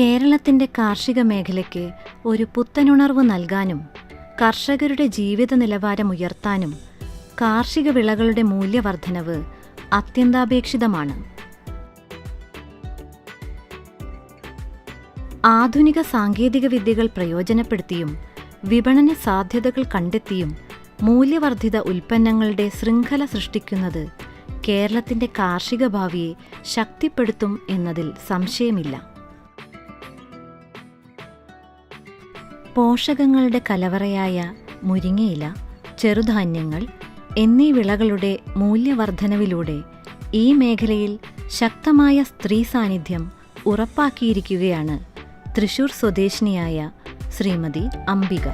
കേരളത്തിന്റെ കാർഷിക മേഖലയ്ക്ക് ഒരു പുത്തനുണർവ് നൽകാനും കർഷകരുടെ ജീവിത നിലവാരം ഉയർത്താനും കാർഷിക വിളകളുടെ മൂല്യവർദ്ധനവ് അത്യന്താപേക്ഷിതമാണ്. ആധുനിക സാങ്കേതിക വിദ്യകൾ പ്രയോജനപ്പെടുത്തിയും വിപണന സാധ്യതകൾ കണ്ടെത്തിയും മൂല്യവർദ്ധിത ഉൽപ്പന്നങ്ങളുടെ ശൃംഖല സൃഷ്ടിക്കുന്നത് കേരളത്തിന്റെ കാർഷിക ഭാവിയെ ശക്തിപ്പെടുത്തും എന്നതിൽ സംശയമില്ല. പോഷകങ്ങളുടെ കലവറയായ മുരിങ്ങയില ചെറുധാന്യങ്ങൾ എന്നീ വിളകളുടെ മൂല്യവർദ്ധനവിലൂടെ ഈ മേഖലയിൽ ശക്തമായ സ്ത്രീ സാന്നിധ്യം ഉറപ്പാക്കിയിരിക്കുകയാണ് തൃശൂർ സ്വദേശിനിയായ ശ്രീമതി അംബിക.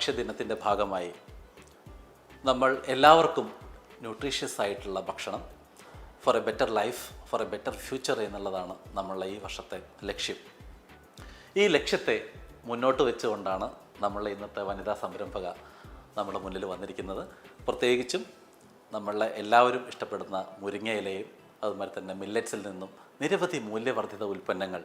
ഭക്ഷ്യദിനത്തിന്റെ ഭാഗമായി നമ്മൾ എല്ലാവർക്കും ന്യൂട്രീഷ്യസ് ആയിട്ടുള്ള ഭക്ഷണം for a better life for a better future എന്നുള്ളതാണ് നമ്മളുടെ ഈ വർഷത്തെ ലക്ഷ്യം. ഈ ലക്ഷ്യത്തെ മുന്നോട്ട് വെച്ചുകൊണ്ടാണ് നമ്മളുടെ ഇന്നത്തെ വനിതാ സംരംഭക നമ്മുടെ മുന്നിൽ വന്നിരിക്കുന്നത്. പ്രത്യേകിച്ചും നമ്മളെ എല്ലാവരും ഇഷ്ടപ്പെടുന്ന മുരിങ്ങയിലയും അതുമാതിരി തന്നെ മില്ലറ്റ്സിൽ നിന്നും നിരവധി മൂല്യവർദ്ധിത ഉൽപ്പന്നങ്ങൾ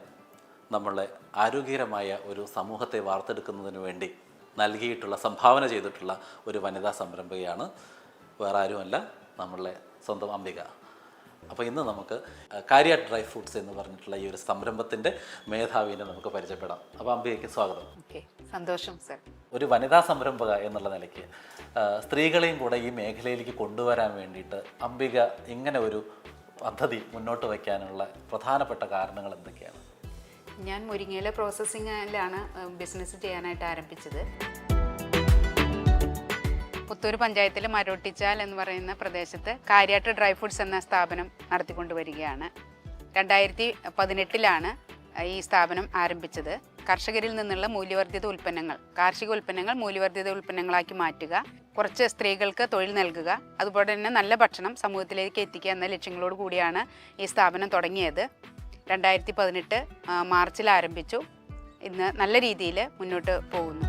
നമ്മളെ ആരോഗ്യകരമായ ഒരു സമൂഹത്തെ വാർത്തെടുക്കുന്നതിന് വേണ്ടി നൽകിയിട്ടുള്ള സംഭാവന ചെയ്തിട്ടുള്ള ഒരു വനിതാ സംരംഭകയാണ്. വേറെ ആരുമല്ല നമ്മളെ സ്വന്തം അംബിക. അപ്പോൾ ഇന്ന് നമുക്ക് കാര്യ ഡ്രൈ ഫ്രൂട്ട്സ് എന്ന് പറഞ്ഞിട്ടുള്ള ഈ ഒരു സംരംഭത്തിന്റെ മേധാവിനെ നമുക്ക് പരിചയപ്പെടാം. അപ്പോൾ അംബികയ്ക്ക് സ്വാഗതം. ഓക്കെ സന്തോഷം സർ. ഒരു വനിതാ സംരംഭക എന്നുള്ള നിലയ്ക്ക് സ്ത്രീകളെയും കൂടെ ഈ മേഖലയിലേക്ക് കൊണ്ടുവരാൻ വേണ്ടിയിട്ട് അംബിക ഇങ്ങനെ ഒരു പദ്ധതി മുന്നോട്ട് വയ്ക്കാനുള്ള പ്രധാനപ്പെട്ട കാരണങ്ങൾ എന്തൊക്കെയാണ്? ഞാൻ മുരിങ്ങയിലെ പ്രോസസ്സിങ്ങിലാണ് ബിസിനസ് ചെയ്യാനായിട്ട് ആരംഭിച്ചത്. പുത്തൂർ പഞ്ചായത്തിൽ മരോട്ടിച്ചാൽ എന്ന് പറയുന്ന പ്രദേശത്ത് കാര്യാട്ട് ഡ്രൈ ഫ്രൂട്ട്സ് എന്ന സ്ഥാപനം നടത്തിക്കൊണ്ടുവരികയാണ്. രണ്ടായിരത്തി പതിനെട്ടിലാണ് ഈ സ്ഥാപനം ആരംഭിച്ചത്. കർഷകരിൽ നിന്നുള്ള മൂല്യവർദ്ധിത ഉൽപ്പന്നങ്ങൾ കാർഷിക ഉൽപ്പന്നങ്ങൾ മൂല്യവർദ്ധിത ഉൽപ്പന്നങ്ങളാക്കി മാറ്റുക കുറച്ച് സ്ത്രീകൾക്ക് തൊഴിൽ നൽകുക അതുപോലെ തന്നെ നല്ല ഭക്ഷണം സമൂഹത്തിലേക്ക് എത്തിക്കുക എന്ന ലക്ഷ്യങ്ങളോട് കൂടിയാണ് ഈ സ്ഥാപനം തുടങ്ങിയത്. രണ്ടായിരത്തി പതിനെട്ട് മാർച്ചിൽ ആരംഭിച്ചു. ഇന്ന് നല്ല രീതിയിൽ മുന്നോട്ട് പോകുന്നു.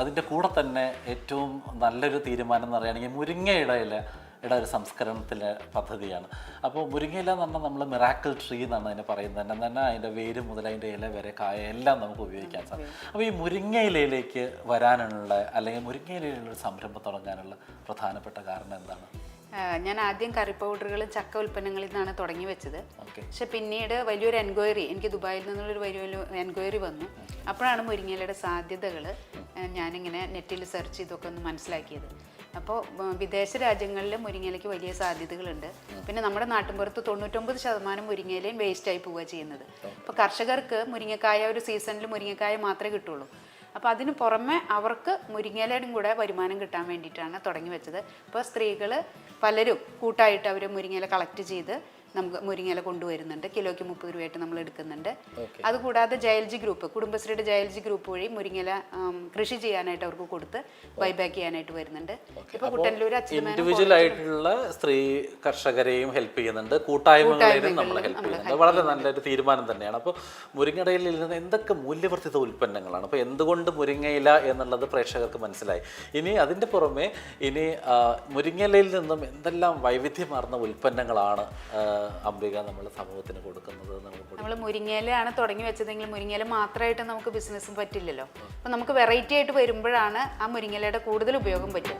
അതിന്റെ കൂടെ തന്നെ ഏറ്റവും നല്ലൊരു തീരുമാനം എന്ന് പറയുകയാണെങ്കിൽ മുരിങ്ങയുടെ ഇല യുടെ ഒരു സംസ്കരണത്തിലെ പദ്ധതിയാണ്. അപ്പോൾ മുരിങ്ങയില എന്ന് പറഞ്ഞാൽ നമ്മൾ മിറാക്കിൾ ട്രീ എന്നാണ് അതിനെ പറയുന്നത്. തന്നെ തന്നെ അതിന്റെ വേര് മുതൽ അതിന്റെ ഇല വരെ കായ എല്ലാം നമുക്ക് ഉപയോഗിക്കാൻ സാധിക്കും. അപ്പോൾ ഈ മുരിങ്ങയിലയിലേക്ക് വരാനുള്ള അല്ലെങ്കിൽ മുരിങ്ങയിലയിലുള്ള സംരംഭം തുടങ്ങാനുള്ള പ്രധാനപ്പെട്ട കാരണം എന്താണ്? ഞാൻ ആദ്യം കറി പൗഡറുകളും ചക്ക ഉൽപ്പന്നങ്ങളിൽ നിന്നാണ് തുടങ്ങി വെച്ചത്. പക്ഷെ പിന്നീട് വലിയൊരു എൻക്വയറി എനിക്ക് ദുബായിൽ നിന്നുള്ളൊരു വലിയ എൻക്വയറി വന്നു. അപ്പോഴാണ് മുരിങ്ങയിലയുടെ സാധ്യതകൾ ഞാനിങ്ങനെ നെറ്റിൽ സെർച്ച് ചെയ്തൊക്കെ ഒന്ന് മനസ്സിലാക്കിയത്. അപ്പോൾ വിദേശ രാജ്യങ്ങളിൽ മുരിങ്ങയിലയ്ക്ക് വലിയ സാധ്യതകളുണ്ട്. പിന്നെ നമ്മുടെ നാട്ടിൻപുറത്ത് തൊണ്ണൂറ്റൊമ്പത് ശതമാനം മുരിങ്ങയിലയും വേസ്റ്റായി പോവുക ചെയ്യുന്നത്. അപ്പോൾ കർഷകർക്ക് മുരിങ്ങക്കായ ഒരു സീസണിൽ മുരിങ്ങക്കായ മാത്രമേ കിട്ടുള്ളൂ. അപ്പോൾ അതിന് പുറമെ അവർക്ക് മുരിങ്ങയിലയുടെയും കൂടെ വരുമാനം കിട്ടാൻ വേണ്ടിയിട്ടാണ് തുടങ്ങി വെച്ചത്. അപ്പോൾ സ്ത്രീകൾ പലരും കൂട്ടായിട്ട് അവർ മുരിങ്ങയില കളക്ട് ചെയ്ത് നമുക്ക് മുരിങ്ങയില കൊണ്ടുവരുന്നുണ്ട്. കിലോയ്ക്ക് മുപ്പത് രൂപയായിട്ട് നമ്മൾ എടുക്കുന്നുണ്ട്. അതുകൂടാതെ ജയൽജി ഗ്രൂപ്പ് കുടുംബശ്രീയുടെ ജയൽജി ഗ്രൂപ്പ് വഴി മുരിങ്ങയില കൃഷി ചെയ്യാനായിട്ട് അവർക്ക് കൊടുത്ത് ബൈബാക്ക് ചെയ്യാനായിട്ട് വരുന്നുണ്ട്. ഇപ്പൊ കുട്ടനല്ലൂർ ഇൻഡിവിജ്വൽ ആയിട്ടുള്ള സ്ത്രീ കർഷകരെയും ഹെൽപ്പ് ചെയ്യുന്നുണ്ട്. കൂട്ടായ്മകളെയും നമ്മൾ ഹെൽപ്പ് ചെയ്യുന്നുണ്ട്. വളരെ നല്ലൊരു തീരുമാനം തന്നെയാണ്. അപ്പോൾ മുരിങ്ങടയിൽ നിന്ന് എന്തൊക്കെ മൂല്യവർദ്ധിത ഉൽപ്പന്നങ്ങളാണ്? അപ്പോൾ എന്തുകൊണ്ട് മുരിങ്ങയില എന്നുള്ളത് പ്രേക്ഷകർക്ക് മനസ്സിലായി. ഇനി അതിന്റെ പുറമെ ഇനി മുരിങ്ങലയിൽ മുരിങ്ങയിലയിൽ നിന്നും എന്തെല്ലാം വൈവിധ്യമാർന്ന ഉൽപ്പന്നങ്ങളാണ് അംബിക നമ്മൾ സമൂഹത്തിന് കൊടുക്കുന്നത് നമ്മൾ മുരിങ്ങയിലാണ് തുടങ്ങി വെച്ചതെങ്കിൽ മുരിങ്ങയില മാത്രമായിട്ട് നമുക്ക് ബിസിനസ്സും പറ്റില്ലല്ലോ. അപ്പം നമുക്ക് വെറൈറ്റി ആയിട്ട് വരുമ്പോഴാണ് ആ മുരിങ്ങയിലയുടെ കൂടുതൽ ഉപയോഗം പറ്റും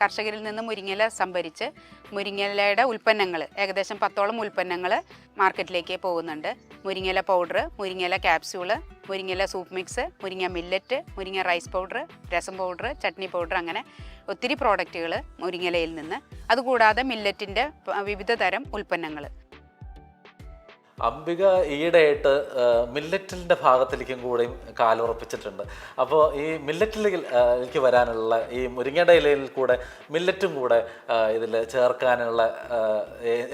കർഷകരിൽ നിന്ന് മുരിങ്ങല സംഭരിച്ച് മുരിങ്ങലയുടെ ഉൽപ്പന്നങ്ങൾ ഏകദേശം പത്തോളം ഉൽപ്പന്നങ്ങൾ മാർക്കറ്റിലേക്ക് പോകുന്നുണ്ട്. മുരിങ്ങല പൗഡർ മുരിങ്ങല ക്യാപ്സ്യൂൾ മുരിങ്ങല സൂപ്പ് മിക്സ് മുരിങ്ങ മില്ലറ്റ് മുരിങ്ങ rice powder rasam powder chutney powder അങ്ങനെ ഒത്തിരി പ്രോഡക്റ്റുകൾ മുരിങ്ങലയിൽ നിന്ന്. അതുകൂടാതെ മില്ലറ്റിന്റെ വിവിധ തരം ഉൽപ്പന്നങ്ങൾ അംബിക ഈയിടെയായിട്ട് മില്ലറ്റിന്റെ ഭാഗത്തിലേക്കും കൂടെയും കാലുറപ്പിച്ചിട്ടുണ്ട്. അപ്പോൾ ഈ മില്ലറ്റിലേക്ക് വരാനുള്ള ഈ മുരിങ്ങയുടെ ഇലയിൽ കൂടെ മില്ലറ്റും കൂടെ ഇതിൽ ചേർക്കാനുള്ള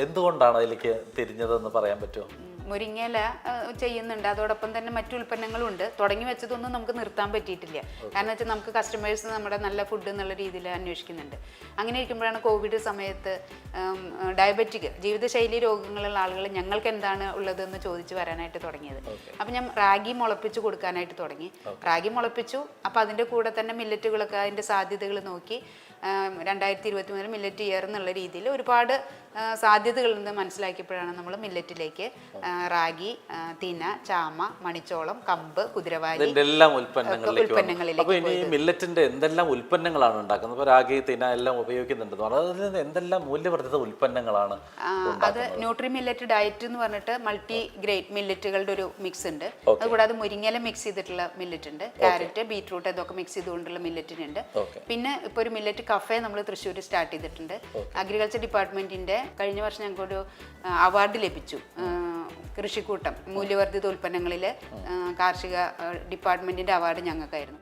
എന്തുകൊണ്ടാണ് അതിലേക്ക് തിരിഞ്ഞതെന്ന് പറയാൻ പറ്റുമോ? മുരിങ്ങയില ചെയ്യുന്നുണ്ട്. അതോടൊപ്പം തന്നെ മറ്റു ഉൽപ്പന്നങ്ങളും ഉണ്ട് തുടങ്ങി വെച്ചതൊന്നും നമുക്ക് നിർത്താൻ പറ്റിയിട്ടില്ല. കാരണം വെച്ചാൽ നമുക്ക് കസ്റ്റമേഴ്സ് നമ്മുടെ നല്ല ഫുഡ് എന്നുള്ള രീതിയിൽ അന്വേഷിക്കുന്നുണ്ട്. അങ്ങനെ ഇരിക്കുമ്പോഴാണ് കോവിഡ് സമയത്ത് ഡയബറ്റിക് ജീവിതശൈലി രോഗങ്ങളുള്ള ആളുകൾ ഞങ്ങൾക്ക് എന്താണ് ഉള്ളതെന്ന് ചോദിച്ചു വരാനായിട്ട് തുടങ്ങിയത്. അപ്പം ഞാൻ റാഗി മുളപ്പിച്ച് കൊടുക്കാനായിട്ട് തുടങ്ങി. റാഗി മുളപ്പിച്ചു. അപ്പം അതിന്റെ കൂടെ തന്നെ മില്ലറ്റുകളൊക്കെ അതിന്റെ സാധ്യതകൾ നോക്കി രണ്ടായിരത്തി ഇരുപത്തി മൂന്നിൽ മില്ലറ്റ് ഇയർ എന്നുള്ള രീതിയിൽ ഒരുപാട് സാധ്യതകളുണ്ട് മനസ്സിലാക്കിയപ്പോഴാണ് നമ്മൾ മില്ലറ്റിലേക്ക് റാഗി തിന ചാമ മണിച്ചോളം കമ്പ് കുതിരവാലി ഇതെല്ലാം ഉൽപ്പന്നങ്ങളിലേക്ക് മില്ലറ്റിന്റെ എന്തെല്ലാം ഉൽപ്പന്നങ്ങളാണ് ഉണ്ടാക്കുന്നത്? റാഗി തിന എല്ലാം ഉപയോഗിക്കുന്നുണ്ട്. അതിൽ എന്തെല്ലാം മൂല്യവർദ്ധിത ഉൽപ്പന്നങ്ങളാണ് അത് ന്യൂട്രി മില്ലറ്റ് ഡയറ്റ് എന്ന് പറഞ്ഞിട്ട് മൾട്ടി ഗ്രേറ്റ് മില്ലറ്റുകളുടെ ഒരു മിക്സ് ഉണ്ട്. അതുകൂടാതെ മുരിങ്ങല മിക്സ് ചെയ്തിട്ടുള്ള മില്ലറ്റ് ഉണ്ട്. ക്യാരറ്റ് ബീറ്റ്റൂട്ട് ഇതൊക്കെ മിക്സ് ചെയ്തുകൊണ്ടുള്ള മില്ലറ്റിനുണ്ട് പിന്നെ ഇപ്പോൾ ഒരു മില്ലറ്റ് കഫേ നമ്മൾ തൃശ്ശൂർ സ്റ്റാർട്ട് ചെയ്തിട്ടുണ്ട്. അഗ്രികൾച്ചർ ഡിപ്പാർട്ട്മെന്റിന്റെ കഴിഞ്ഞ വർഷം ഞങ്ങൾക്കൊരു അവാർഡ് ലഭിച്ചു. കൃഷിക്കൂട്ടം മൂല്യവർദ്ധിത ഉൽപ്പന്നങ്ങളിൽ കാർഷിക ഡിപ്പാർട്ട്മെന്റിന്റെ അവാർഡ് ഞങ്ങൾക്കായിരുന്നു.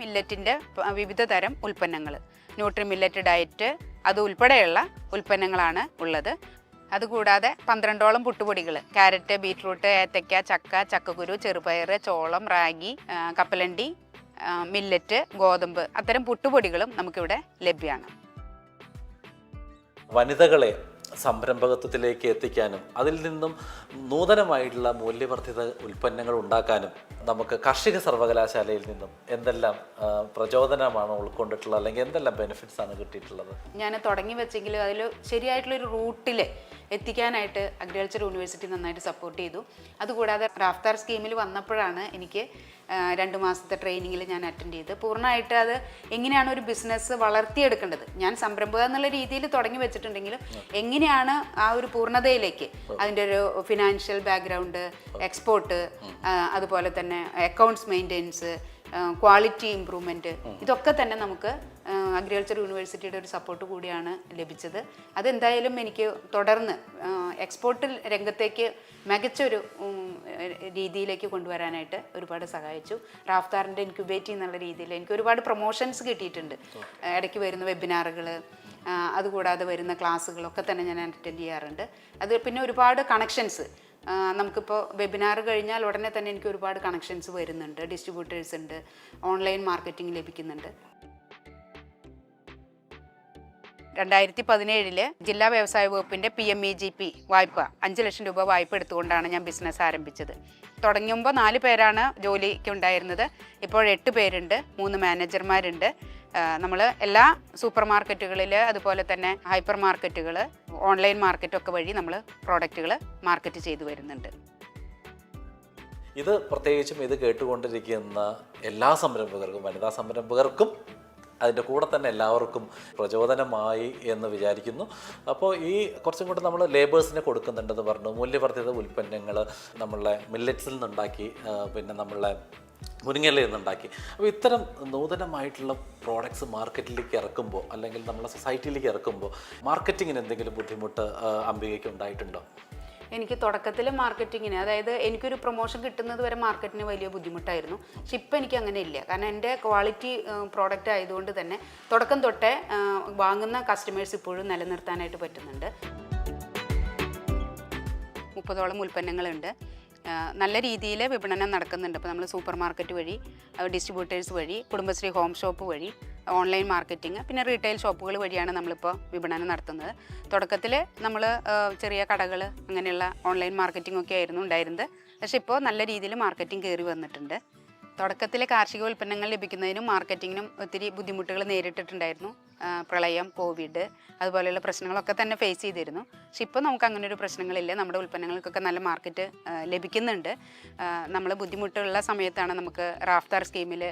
മില്ലറ്റിന്റെ വിവിധ തരം ഉൽപ്പന്നങ്ങൾ ന്യൂട്രി മില്ലറ്റ് ഡയറ്റ് അത് ഉൾപ്പെടെയുള്ള ഉൽപ്പന്നങ്ങളാണ് ഉള്ളത്. അതുകൂടാതെ പന്ത്രണ്ടോളം പുട്ടുപൊടികൾ ക്യാരറ്റ് ബീറ്റ്റൂട്ട് ഏത്തയ്ക്ക ചക്ക ചക്കക്കുരു ചെറുപയർ ചോളം റാഗി കപ്പലണ്ടി മില്ലറ്റ് ഗോതമ്പ് അത്തരം പുട്ടുപൊടികളും നമുക്കിവിടെ ലഭ്യമാണ്. വനിതകളെ സംരംഭകത്വത്തിലേക്ക് എത്തിക്കാനും അതിൽ നിന്നും നൂതനമായിട്ടുള്ള മൂല്യവർദ്ധിത ഉൽപ്പന്നങ്ങൾ ഉണ്ടാക്കാനും നമുക്ക് കാർഷിക സർവകലാശാലയിൽ നിന്നും എന്തെല്ലാം പ്രചോദനമാണ് ഉൾക്കൊണ്ടിട്ടുള്ളത്? അല്ലെങ്കിൽ എന്തെല്ലാം ബെനിഫിറ്റ്സ് ആണ് കിട്ടിയിട്ടുള്ളത്? ഞാൻ തുടങ്ങി വെച്ചെങ്കിലും അതിൽ ശരിയായിട്ടുള്ളൊരു റൂട്ടിൽ എത്തിക്കാനായിട്ട് അഗ്രികൾച്ചർ യൂണിവേഴ്സിറ്റി നന്നായിട്ട് സപ്പോർട്ട് ചെയ്തു. അതുകൂടാതെ റാഫ്താർ സ്കീമിൽ വന്നപ്പോഴാണ് എനിക്ക് രണ്ട് മാസത്തെ ട്രെയിനിങ്ങിൽ ഞാൻ അറ്റൻഡ് ചെയ്ത് പൂർണമായിട്ട് അത് എങ്ങനെയാണ് ഒരു ബിസിനസ് വളർത്തിയെടുക്കേണ്ടത്? ഞാൻ സംരംഭക എന്നുള്ള രീതിയിൽ തുടങ്ങി വെച്ചിട്ടുണ്ടെങ്കിലും എങ്ങനെയാണ് ആ ഒരു പൂർണതയിലേക്ക്? അതിന്റെ ഒരു ഫിനാൻഷ്യൽ ബാക്ക്ഗ്രൗണ്ട് എക്സ്പോർട്ട് അതുപോലെ തന്നെ അക്കൗണ്ട്സ് മെയിന്റെനൻസ് ക്വാളിറ്റി ഇമ്പ്രൂവ്മെന്റ് ഇതൊക്കെ തന്നെ നമുക്ക് അഗ്രികൾച്ചർ യൂണിവേഴ്സിറ്റിയുടെ ഒരു സപ്പോർട്ട് കൂടിയാണ് ലഭിച്ചത്. അതെന്തായാലും എനിക്ക് തുടർന്ന് എക്സ്പോർട്ട് രംഗത്തേക്ക് മികച്ച ഒരു രീതിയിലേക്ക് കൊണ്ടുവരാനായിട്ട് ഒരുപാട് സഹായിച്ചു. റാഫ്താറിന്റെ ഇൻക്യുബേറ്റി എന്നുള്ള രീതിയിൽ എനിക്ക് ഒരുപാട് പ്രൊമോഷൻസ് കിട്ടിയിട്ടുണ്ട്. ഇടയ്ക്ക് വരുന്ന വെബിനാറുകൾ അതുകൂടാതെ വരുന്ന ക്ലാസ്സുകളൊക്കെ തന്നെ ഞാൻ അറ്റൻഡ് ചെയ്യാറുണ്ട്. അത് പിന്നെ ഒരുപാട് കണക്ഷൻസ് നമുക്കിപ്പോൾ വെബിനാർ കഴിഞ്ഞാൽ ഉടനെ തന്നെ എനിക്ക് ഒരുപാട് കണക്ഷൻസ് വരുന്നുണ്ട് ഡിസ്ട്രിബ്യൂട്ടേഴ്സ് ഉണ്ട് ഓൺലൈൻ മാർക്കറ്റിംഗ് ലഭിക്കുന്നുണ്ട്. രണ്ടായിരത്തി പതിനേഴിൽ ജില്ലാ വ്യവസായ വകുപ്പിന്റെ P M E G P വായ്പ അഞ്ച് ലക്ഷം രൂപ വായ്പ എടുത്തുകൊണ്ടാണ് ഞാൻ ബിസിനസ് ആരംഭിച്ചത്. തുടങ്ങുമ്പോൾ നാല് പേരാണ് ജോലിക്ക് ഉണ്ടായിരുന്നത്. ഇപ്പോൾ എട്ട് പേരുണ്ട് മൂന്ന് മാനേജർമാരുണ്ട് നമ്മൾ എല്ലാ സൂപ്പർ മാർക്കറ്റുകളിൽ അതുപോലെ തന്നെ ഹൈപ്പർ മാർക്കറ്റുകൾ ഓൺലൈൻ മാർക്കറ്റൊക്കെ വഴി നമ്മൾ പ്രോഡക്റ്റുകൾ മാർക്കറ്റ് ചെയ്തു വരുന്നുണ്ട്. ഇത് പ്രത്യേകിച്ചും ഇത് കേട്ടുകൊണ്ടിരിക്കുന്ന എല്ലാ സംരംഭകർക്കും വനിതാ സംരംഭകർക്കും അതിന്റെ കൂടെ തന്നെ എല്ലാവർക്കും പ്രചോദനമായി എന്ന് വിചാരിക്കുന്നു. അപ്പോൾ ഈ കുറച്ചും കൂടെ നമ്മൾ ലേബേഴ്സിനെ കൊടുക്കുന്നുണ്ടെന്ന് പറഞ്ഞു. മൂല്യവർദ്ധിത ഉൽപ്പന്നങ്ങൾ നമ്മളെ മില്ലറ്റ്സിൽ നിന്നുണ്ടാക്കി പിന്നെ നമ്മളെ മുരിങ്ങയിലയിൽ നിന്നുണ്ടാക്കി അപ്പോൾ ഇത്തരം നൂതനമായിട്ടുള്ള പ്രോഡക്ട്സ് മാർക്കറ്റിലേക്ക് ഇറക്കുമ്പോൾ അല്ലെങ്കിൽ നമ്മുടെ സൊസൈറ്റിയിലേക്ക് ഇറക്കുമ്പോൾ മാർക്കറ്റിങ്ങിന് എന്തെങ്കിലും ബുദ്ധിമുട്ട് അംബികയ്ക്ക് ഉണ്ടായിട്ടുണ്ടോ? എനിക്ക് തുടക്കത്തിൽ മാർക്കറ്റിങ്ങിന് അതായത് എനിക്കൊരു പ്രൊമോഷൻ കിട്ടുന്നത് വരെ മാർക്കറ്റിന് വലിയ ബുദ്ധിമുട്ടായിരുന്നു. പക്ഷെ ഇപ്പം എനിക്ക് അങ്ങനെ ഇല്ല. കാരണം എന്റെ ക്വാളിറ്റി പ്രോഡക്റ്റ് ആയതുകൊണ്ട് തന്നെ തുടക്കം തൊട്ടേ വാങ്ങുന്ന കസ്റ്റമേഴ്സ് ഇപ്പോഴും നിലനിർത്താനായിട്ട് പറ്റുന്നുണ്ട്. മുപ്പതോളം ഉൽപ്പന്നങ്ങളുണ്ട്. നല്ല രീതിയിൽ വിപണനം നടക്കുന്നുണ്ട്. ഇപ്പോൾ നമ്മൾ സൂപ്പർ മാർക്കറ്റ് വഴി ഡിസ്ട്രിബ്യൂട്ടേഴ്സ് വഴി കുടുംബശ്രീ ഹോം ഷോപ്പ് വഴി ഓൺലൈൻ മാർക്കറ്റിംഗ് പിന്നെ റീറ്റെയിൽ ഷോപ്പുകൾ വഴിയാണ് നമ്മളിപ്പോൾ വിപണനം നടത്തുന്നത്. തുടക്കത്തിൽ നമ്മൾ ചെറിയ കടകൾ അങ്ങനെയുള്ള ഓൺലൈൻ മാർക്കറ്റിംഗ് ഒക്കെ ആയിരുന്നു ഉണ്ടായിരുന്നത്. പക്ഷേ ഇപ്പോൾ നല്ല രീതിയിൽ മാർക്കറ്റിംഗ് കയറി വന്നിട്ടുണ്ട്. തുടക്കത്തിലെ കാർഷിക ഉൽപ്പന്നങ്ങൾ ലഭിക്കുന്നതിനും മാർക്കറ്റിങ്ങിനും ഒത്തിരി ബുദ്ധിമുട്ടുകൾ നേരിട്ടിട്ടുണ്ടായിരുന്നു. പ്രളയം കോവിഡ് അതുപോലെയുള്ള പ്രശ്നങ്ങളൊക്കെ തന്നെ ഫേസ് ചെയ്തിരുന്നു. പക്ഷെ ഇപ്പോൾ നമുക്ക് അങ്ങനെ ഒരു പ്രശ്നങ്ങളില്ല. നമ്മുടെ ഉൽപ്പന്നങ്ങൾക്കൊക്കെ നല്ല മാർക്കറ്റ് ലഭിക്കുന്നുണ്ട്. നമ്മൾ ബുദ്ധിമുട്ടുള്ള സമയത്താണ് നമുക്ക് റാഫ്താർ സ്കീമിൽ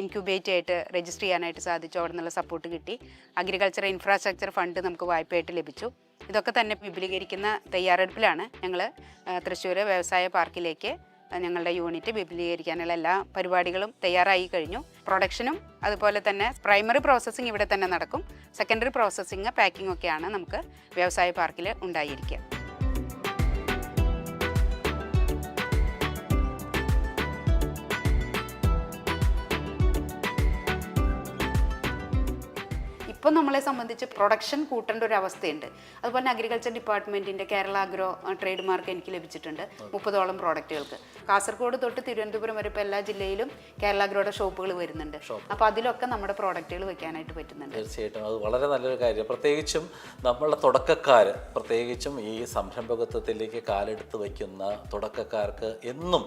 ഇൻക്യുബേറ്റ് ആയിട്ട് രജിസ്റ്റർ ചെയ്യാനായിട്ട് സാധിച്ചു. അവിടെ നിന്നുള്ള സപ്പോർട്ട് കിട്ടി. അഗ്രികൾച്ചർ ഇൻഫ്രാസ്ട്രക്ചർ ഫണ്ട് നമുക്ക് വായ്പയായിട്ട് ലഭിച്ചു. ഇതൊക്കെ തന്നെ വിപുലീകരിക്കുന്ന തയ്യാറെടുപ്പിലാണ് ഞങ്ങൾ തൃശ്ശൂർ വ്യവസായ പാർക്കിലേക്ക് ഞങ്ങളുടെ യൂണിറ്റ് വിപുലീകരിക്കാനുള്ള എല്ലാ പരിപാടികളും തയ്യാറായി കഴിഞ്ഞു. പ്രൊഡക്ഷനും അതുപോലെ തന്നെ പ്രൈമറി പ്രോസസ്സിംഗ് ഇവിടെ തന്നെ നടക്കും. സെക്കൻഡറി പ്രോസസ്സിംഗ് പാക്കിംഗ് ഒക്കെയാണ് നമുക്ക് വ്യവസായ പാർക്കിൽ ഉണ്ടായിരിക്കുക. ഇപ്പം നമ്മളെ സംബന്ധിച്ച് പ്രൊഡക്ഷൻ കൂട്ടേണ്ട ഒരു അവസ്ഥയുണ്ട്. അതുപോലെ അഗ്രികൾച്ചർ ഡിപ്പാർട്ട്മെന്റിന്റെ കേരള അഗ്രോ ട്രേഡ് മാർക്ക് എനിക്ക് ലഭിച്ചിട്ടുണ്ട് മുപ്പതോളം പ്രോഡക്റ്റുകൾക്ക് കാസർഗോഡ് തൊട്ട് തിരുവനന്തപുരം വരെ ഇപ്പോൾ എല്ലാ ജില്ലയിലും കേരള അഗ്രോയുടെ ഷോപ്പുകൾ വരുന്നുണ്ട്. അപ്പോൾ അതിലൊക്കെ നമ്മുടെ പ്രോഡക്റ്റുകൾ വെക്കാനായിട്ട് പറ്റുന്നുണ്ട്. തീർച്ചയായിട്ടും. അത് വളരെ നല്ലൊരു കാര്യം. പ്രത്യേകിച്ചും നമ്മളുടെ തുടക്കക്കാർ പ്രത്യേകിച്ചും ഈ സംരംഭകത്വത്തിലേക്ക് കാലെടുത്ത് വയ്ക്കുന്ന തുടക്കക്കാർക്ക് എന്നും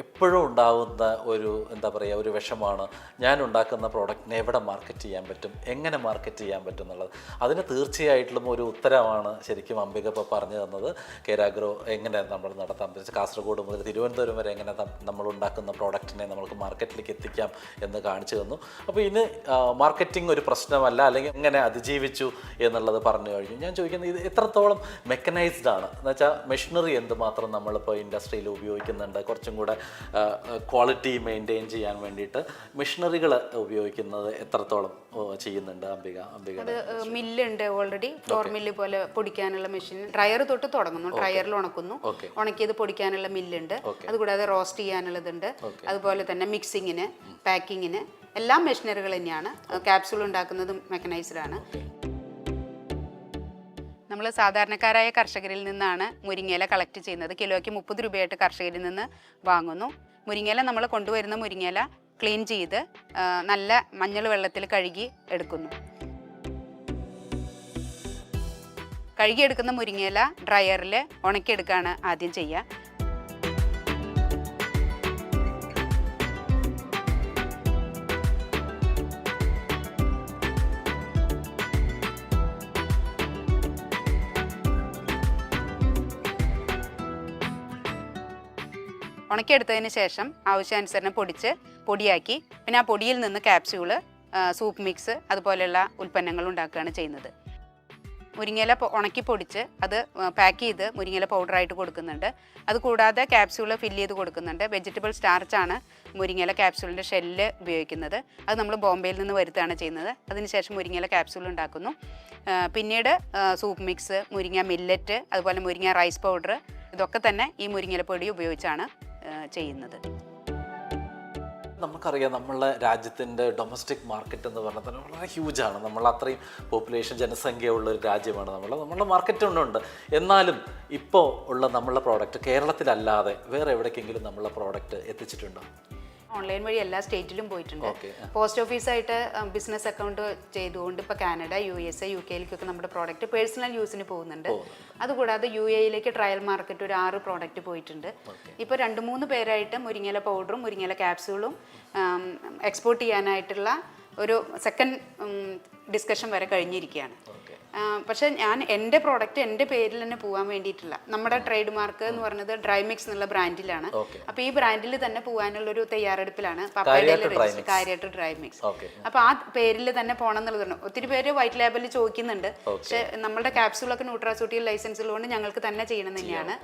എപ്പോഴും ഉണ്ടാവുന്ന ഒരു എന്താ പറയുക ഒരു വിഷമാണ് ഞാൻ ഉണ്ടാക്കുന്ന പ്രോഡക്റ്റിനെ എവിടെ മാർക്കറ്റ് ചെയ്യാൻ പറ്റും എങ്ങനെ മാർക്കറ്റ് ചെയ്യാൻ പറ്റും എന്നുള്ളത്. അതിന് തീർച്ചയായിട്ടും ഒരു ഉത്തരമാണ് ശരിക്കും അംബിക ഇപ്പോൾ പറഞ്ഞു തന്നത്. കേരാഗ്രോ എങ്ങനെ നമ്മൾ നടത്താം? തിരിച്ച് കാസർഗോഡ് മുതൽ തിരുവനന്തപുരം വരെ എങ്ങനെ നമ്മൾ ഉണ്ടാക്കുന്ന പ്രോഡക്റ്റിനെ നമുക്ക് മാർക്കറ്റിലേക്ക് എത്തിക്കാം എന്ന് കാണിച്ചു തന്നു. അപ്പോൾ ഇനി മാർക്കറ്റിംഗ് ഒരു പ്രശ്നമല്ല അല്ലെങ്കിൽ എങ്ങനെ അതിജീവിച്ചു എന്നുള്ളത് പറഞ്ഞു കഴിഞ്ഞു. ഞാൻ ചോദിക്കുന്നത് ഇത് എത്രത്തോളം മെക്കനൈസ്ഡ് ആണ്? എന്ന് വെച്ചാൽ മെഷീനറി എന്തുമാത്രം നമ്മളിപ്പോൾ ഇൻഡസ്ട്രിയിൽ ഉപയോഗിക്കുന്നുണ്ട്? കുറച്ചും കൂടെ ക്വാളിറ്റി മെയിന്റെയിൻ ചെയ്യാൻ വേണ്ടിയിട്ട് മെഷീനറികൾ ഉപയോഗിക്കുന്നത് എത്രത്തോളം ചെയ്യുന്നുണ്ട് അംബിക അംബിക മില്ലുണ്ട് ഓൾറെഡി ഫ്ലോർ മില്ല് പോലെ പൊടിക്കാനുള്ള മെഷീൻ ഡ്രയർ തൊട്ട് തുടങ്ങുന്നു. ഡ്രയറിൽ ഉണക്കുന്നു. ഉണക്കിയത് പൊടിക്കാനുള്ള മില്ലുണ്ട്. അതുകൂടാതെ റോസ്റ്റ് ചെയ്യാനുള്ളതുണ്ട്. അതുപോലെ തന്നെ മിക്സിങ്ങിന് പാക്കിങ്ങിന് എല്ലാ മെഷീനറികൾ തന്നെയാണ്. ക്യാപ്സൂൾ ഉണ്ടാക്കുന്നതും മെക്കനൈസ്ഡ് ആണ്. നമ്മൾ സാധാരണക്കാരായ കർഷകരിൽ നിന്നാണ് മുരിങ്ങയില കളക്ട് ചെയ്യുന്നത്. കിലോയ്ക്ക് മുപ്പത് രൂപയായിട്ട് കർഷകരിൽ നിന്ന് വാങ്ങുന്നു. മുരിങ്ങയില നമ്മൾ കൊണ്ടുവരുന്ന മുരിങ്ങയില ക്ലീൻ ചെയ്ത് നല്ല മഞ്ഞൾ വെള്ളത്തിൽ കഴുകി എടുക്കുന്നു. കഴുകിയെടുക്കുന്ന മുരിങ്ങയില ഡ്രയറിൽ ഉണക്കിയെടുക്കുകയാണ് ആദ്യം ചെയ്യുക. ഉണക്കിയെടുത്തതിന് ശേഷം ആവശ്യാനുസരണം പൊടിച്ച് പൊടിയാക്കി. പിന്നെ ആ പൊടിയിൽ നിന്ന് കാപ്സ്യൂൾ സൂപ്പ് മിക്സ് അതുപോലെയുള്ള ഉൽപ്പന്നങ്ങൾ ഉണ്ടാക്കുകയാണ് ചെയ്യുന്നത്. മുരിങ്ങയില ഉണക്കി പൊടിച്ച് അത് പാക്ക് ചെയ്ത് മുരിങ്ങയില പൗഡറായിട്ട് കൊടുക്കുന്നുണ്ട്. അത് കൂടാതെ ക്യാപ്സ്യൂൾ ഫില്ല് ചെയ്ത് കൊടുക്കുന്നുണ്ട്. വെജിറ്റബിൾ സ്റ്റാർച്ചാണ് മുരിങ്ങയില ക്യാപ്സ്യൂളിന്റെ ഷെല്ല് ഉപയോഗിക്കുന്നത്. അത് നമ്മൾ ബോംബെയിൽ നിന്ന് വരുത്തുകയാണ് ചെയ്യുന്നത്. അതിനുശേഷം മുരിങ്ങയില ക്യാപ്സ്യൂൾ ഉണ്ടാക്കുന്നു. പിന്നീട് സൂപ്പ് മിക്സ് മുരിങ്ങ മില്ലറ്റ് അതുപോലെ മുരിങ്ങ റൈസ് പൗഡർ ഇതൊക്കെ തന്നെ ഈ മുരിങ്ങയില പൊടി ഉപയോഗിച്ചാണ് ചെയ്യുന്നത്. നമുക്കറിയാം നമ്മളെ രാജ്യത്തിന്റെ ഡൊമസ്റ്റിക് മാർക്കറ്റ് എന്ന് പറഞ്ഞാൽ തന്നെ വളരെ ആണ്. നമ്മൾ അത്രയും പോപ്പുലേഷൻ ജനസംഖ്യ ഉള്ള ഒരു രാജ്യമാണ് നമ്മൾ. നമ്മളുടെ മാർക്കറ്റ് ഉണ്ട്. എന്നാലും ഇപ്പോൾ ഉള്ള നമ്മളുടെ പ്രോഡക്റ്റ് കേരളത്തിലല്ലാതെ വേറെ എവിടേക്കെങ്കിലും നമ്മളെ പ്രോഡക്റ്റ് എത്തിച്ചിട്ടുണ്ടോ? ഓൺലൈൻ വഴി എല്ലാ സ്റ്റേറ്റിലും പോയിട്ടുണ്ട്. പോസ്റ്റ് ഓഫീസായിട്ട് ബിസിനസ് അക്കൗണ്ട് ചെയ്തുകൊണ്ട് ഇപ്പോൾ Canada U S A U കെയിലേക്കൊക്കെ നമ്മുടെ പ്രോഡക്റ്റ് പേഴ്സണൽ യൂസിന് പോകുന്നുണ്ട്. അതുകൂടാതെ യു എയിലേക്ക് ട്രയൽ മാർക്കറ്റ് ഒരു ആറ് പ്രോഡക്റ്റ് പോയിട്ടുണ്ട്. ഇപ്പോൾ രണ്ട് മൂന്ന് പേരായിട്ട് മുരിങ്ങയില പൗഡറും മുരിങ്ങയില ക്യാപ്സ്യൂളും എക്സ്പോർട്ട് ചെയ്യാനായിട്ടുള്ള ഒരു സെക്കൻഡ് ഡിസ്കഷൻ വരെ കഴിഞ്ഞിരിക്കുകയാണ്. പക്ഷേ ഞാൻ എന്റെ പ്രോഡക്റ്റ് എന്റെ പേരിൽ തന്നെ പോകാൻ വേണ്ടിയിട്ടില്ല. നമ്മുടെ ട്രേഡ് മാർക്ക് എന്ന് പറയുന്നത് ഡ്രൈ മിക്സ് എന്നുള്ള ബ്രാൻഡിലാണ് അപ്പൊ അപ്പോൾ ഈ ബ്രാൻഡിൽ തന്നെ പോകാനുള്ള ഒരു തയ്യാറെടുപ്പിലാണ് കാര്യമായിട്ട് ഡ്രൈ മിക്സ് അപ്പൊ അപ്പോൾ ആ പേരിൽ തന്നെ പോകണം എന്നുള്ളതാണ്. ഒത്തിരി പേര് വൈറ്റ് ലേബലിൽ ചോദിക്കുന്നുണ്ട്. പക്ഷെ നമ്മുടെ ക്യാപ്സൂളൊക്കെ ന്യൂട്രാസൂട്ടിയിൽ ലൈസൻസ് ഉള്ളതുകൊണ്ട് ഞങ്ങൾക്ക് തന്നെ ചെയ്യണം തന്നെയാണ്.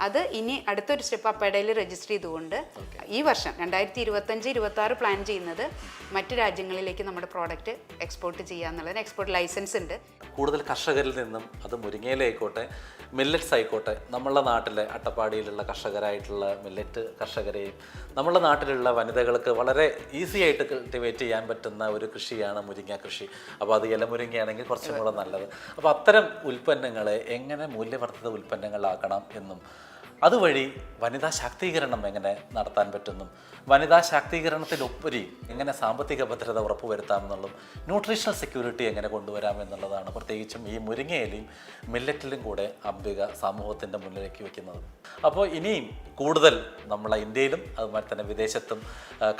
അത് ഇനി അടുത്തൊരു സ്റ്റെപ്പ് അപ്പേഡയിൽ രജിസ്റ്റർ ചെയ്തുകൊണ്ട് ഈ വർഷം രണ്ടായിരത്തി ഇരുപത്തഞ്ച് ഇരുപത്തി ആറ് പ്ലാൻ ചെയ്യുന്നത് മറ്റു രാജ്യങ്ങളിലേക്ക് നമ്മുടെ പ്രോഡക്റ്റ് എക്സ്പോർട്ട് ചെയ്യുക എക്സ്പോർട്ട് ലൈസൻസ് ഉണ്ട്. കൂടുതൽ കർഷകരിൽ നിന്നും അത് മുരിങ്ങയിലായിക്കോട്ടെ മില്ലറ്റ്സ് ആയിക്കോട്ടെ നമ്മളുടെ നാട്ടിലെ അട്ടപ്പാടിയിലുള്ള കർഷകരായിട്ടുള്ള മില്ലറ്റ് കർഷകരെയും നമ്മളുടെ നാട്ടിലുള്ള വനിതകൾക്ക് വളരെ ഈസി ആയിട്ട് കൾട്ടിവേറ്റ് ചെയ്യാൻ പറ്റുന്ന ഒരു കൃഷിയാണ് മുരിങ്ങ കൃഷി. അപ്പോൾ അത് ഇലമുരിങ്ങയാണെങ്കിൽ കുറച്ചും കൂടെ നല്ലത്. അപ്പോൾ അത്തരം ഉൽപ്പന്നങ്ങളെ എങ്ങനെ മൂല്യവർദ്ധിത ഉൽപ്പന്നങ്ങളാക്കണം എന്നും അതുവഴി വനിതാ ശാക്തീകരണം എങ്ങനെ നടത്താൻ പറ്റുന്നു? വനിതാ ശാക്തീകരണത്തിലുപരി എങ്ങനെ സാമ്പത്തിക ഭദ്രത ഉറപ്പുവരുത്താമെന്നുള്ളതും ന്യൂട്രീഷണൽ സെക്യൂരിറ്റി എങ്ങനെ കൊണ്ടുവരാം എന്നുള്ളതാണ് പ്രത്യേകിച്ചും ഈ മുരിങ്ങയിലും മില്ലറ്റിലും കൂടെ അംബിക സമൂഹത്തിന്റെ മുന്നിലേക്ക് വയ്ക്കുന്നത് അപ്പോൾ ഇനിയും കൂടുതൽ നമ്മളെ ഇന്ത്യയിലും അതുപോലെ തന്നെ വിദേശത്തും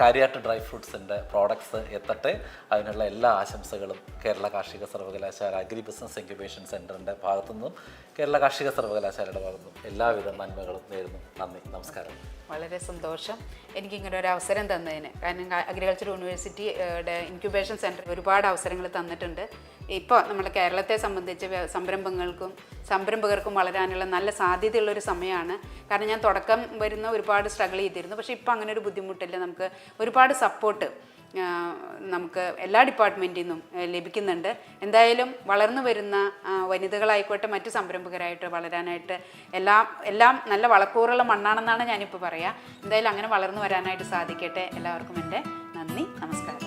കാര്യാട്ട് ഡ്രൈ ഫ്രൂട്ട്സിന്റെ പ്രോഡക്ട്സ് എത്തട്ടെ. അതിനുള്ള എല്ലാ ആശംസകളും കേരള കാർഷിക സർവകലാശാല അഗ്രി ബിസിനസ് ഇൻക്യുബേഷൻ സെന്ററിന്റെ ഭാഗത്തുനിന്നും കേരള കാർഷിക സർവകലാശാലയുടെ ഭാഗത്തു നിന്നും എല്ലാവിധ നന്മകളും നേരുന്നു. നന്ദി. നമസ്കാരം. വളരെ സന്തോഷം. എനിക്ക് ഇങ്ങനെ ഒരു അവസരം തന്നതിന്. കാരണം അഗ്രികൾച്ചർ യൂണിവേഴ്സിറ്റിയുടെ ഇൻക്യുബേഷൻ സെന്റർ ഒരുപാട് അവസരങ്ങൾ തന്നിട്ടുണ്ട്. ഇപ്പോൾ നമ്മൾ കേരളത്തെ സംബന്ധിച്ച് സംരംഭങ്ങൾക്കും സംരംഭകർക്കും വളരാനുള്ള നല്ല സാധ്യതയുള്ളൊരു സമയമാണ്. കാരണം ഞാൻ തുടക്കം വരുന്ന ഒരുപാട് സ്ട്രഗിൾ ചെയ്തിരുന്നു. പക്ഷേ ഇപ്പോൾ അങ്ങനെ ഒരു ബുദ്ധിമുട്ടില്ല. നമുക്ക് ഒരുപാട് സപ്പോർട്ട് നമുക്ക് എല്ലാ ഡിപ്പാർട്ട്മെന്റിൽ നിന്നും ലഭിക്കുന്നുണ്ട്. എന്തായാലും വളർന്നു വരുന്ന വനിതകളായിക്കോട്ടെ മറ്റ് സംരംഭകരായിട്ട് വളരാനായിട്ട് എല്ലാം എല്ലാം നല്ല വളക്കൂറുള്ള മണ്ണാണെന്നാണ് ഞാനിപ്പോൾ പറയുക എന്തായാലും അങ്ങനെ വളർന്നു വരാനായിട്ട് സാധിക്കട്ടെ. എല്ലാവർക്കും എന്റെ നന്ദി നമസ്കാരം.